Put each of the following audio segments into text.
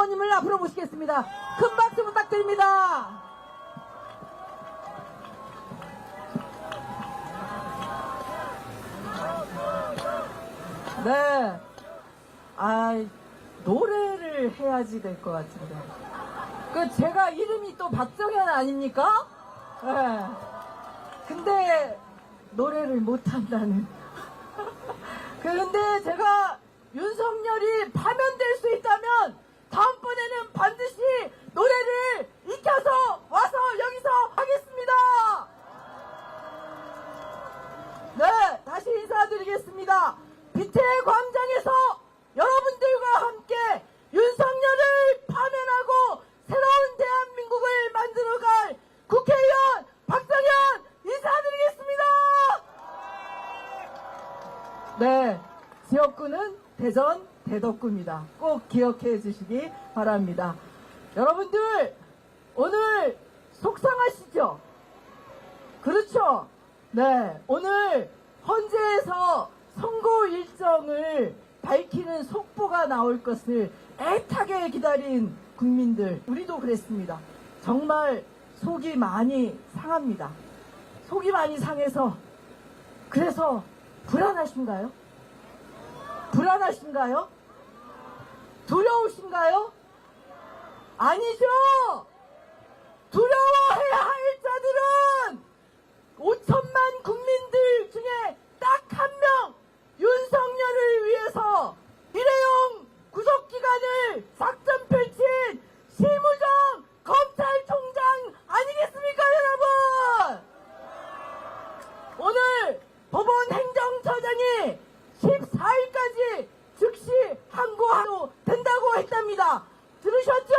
의원님을 앞으로 모시겠습니다. 큰 박수 부탁드립니다. 네. 아, 노래를 해야지 될 것 같은데. 그, 제가 이름이 또 박정현 아닙니까? 네. 근데, 노래를 못한다는. 그런데 제가 윤석열이 파면될 수 있다면, 다음번에는 반드시 노래를 익혀서 와서 여기서 하겠습니다! 네, 다시 인사드리겠습니다. 빛의 광장에서 여러분들과 함께 윤석열을 파면하고 새로운 대한민국을 만들어갈 국회의원 박정현 인사드리겠습니다. 네, 지역구는 대전 대덕구입니다. 꼭 기억해 주시기 바랍니다. 여러분들 오늘 속상하시죠? 그렇죠. 네, 오늘 헌재에서 선고 일정을 밝히는 속보가 나올 것을 애타게 기다린 국민들, 우리도 그랬습니다. 정말 속이 많이 상합니다. 속이 많이 상해서, 그래서 불안하신가요? 불안하신가요? 두려우신가요? 아니죠! 두려워해야 할 자들은 5천만 국민들 중에 딱 한 명 윤석열을 위해서 일회용 구속기간을 작전 펼친 심우정 검찰총장 아니겠습니까 여러분 오늘 법원 행정처장이 14일까지 즉시 항고하도 했답니다 들으셨죠?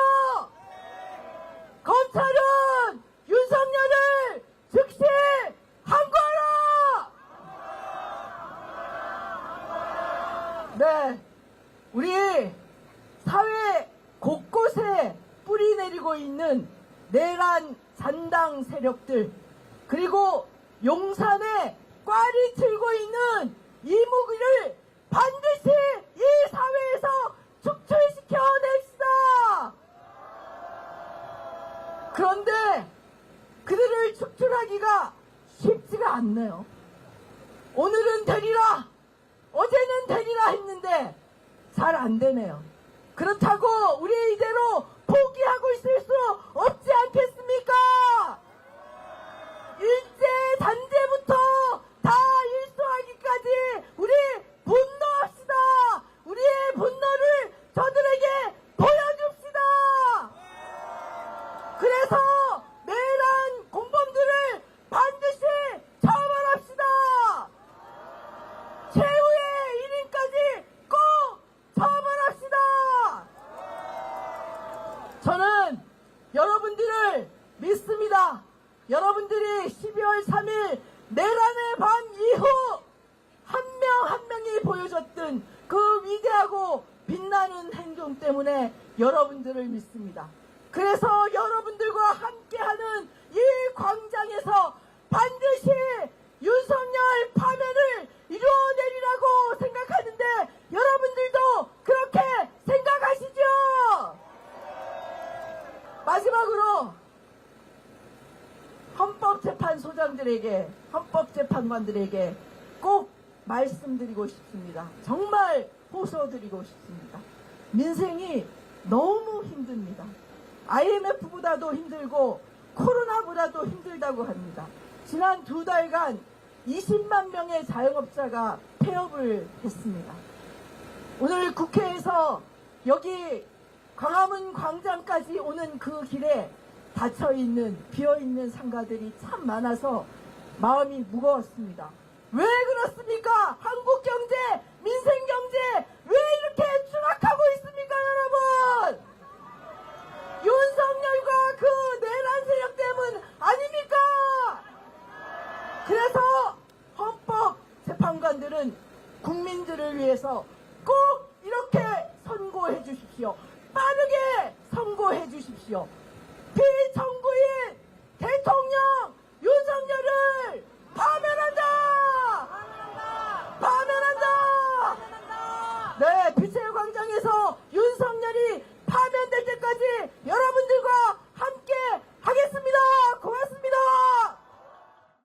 검찰은 윤석열을 즉시 항고하라! 네, 우리 사회 곳곳에 뿌리 내리고 있는 내란 잔당 세력들, 그리고 용산에 꽈리 틀고 있는 이무기를 그런데 그들을 축출하기가 쉽지가 않네요. 오늘은 되리라, 어제는 되리라 했는데 잘 안 되네요. 그렇다고 우리 이대로 포기하고 있을 수 없지 않겠습니까? 일제 단제부터 다 일소하기까지 우리 분노합시다. 우리의 분노를 저들에게 보여줍시다. 그래서 내란 공범들을 반드시 처벌합시다. 최후의 1인까지 꼭 처벌합시다. 저는 여러분들을 믿습니다. 여러분들이 12월 3일 내란의 밤 이후 한 명 한 명이 보여줬던 그 위대하고 빛나는 행동 때문에 여러분들을 믿습니다. 그래서 여러분들과 함께하는 이 광장에서 반드시 윤석열 파면을 이루어내리라고 생각하는데 여러분들도 그렇게 생각하시죠? 마지막으로 헌법재판소장들에게 헌법재판관들에게 꼭 말씀드리고 싶습니다. 정말 호소드리고 싶습니다. 민생이 너무 힘듭니다. IMF보다도 힘들고 코로나보다도 힘들다고 합니다. 지난 두 달간 20만 명의 자영업자가 폐업을 했습니다. 오늘 국회에서 여기 광화문 광장까지 오는 그 길에 닫혀 있는 비어 있는 상가들이 참 많아서 마음이 무거웠습니다. 왜 그렇습니까? 한국 경제, 민생 경제 대해서 꼭 이렇게 선고해 주십시오. 빠르게 선고해 주십시오. 비정부인 대통령 윤석열을 파면한다! 파면한다! 네, 빛의 광장에서 윤석열이 파면될 때까지 여러분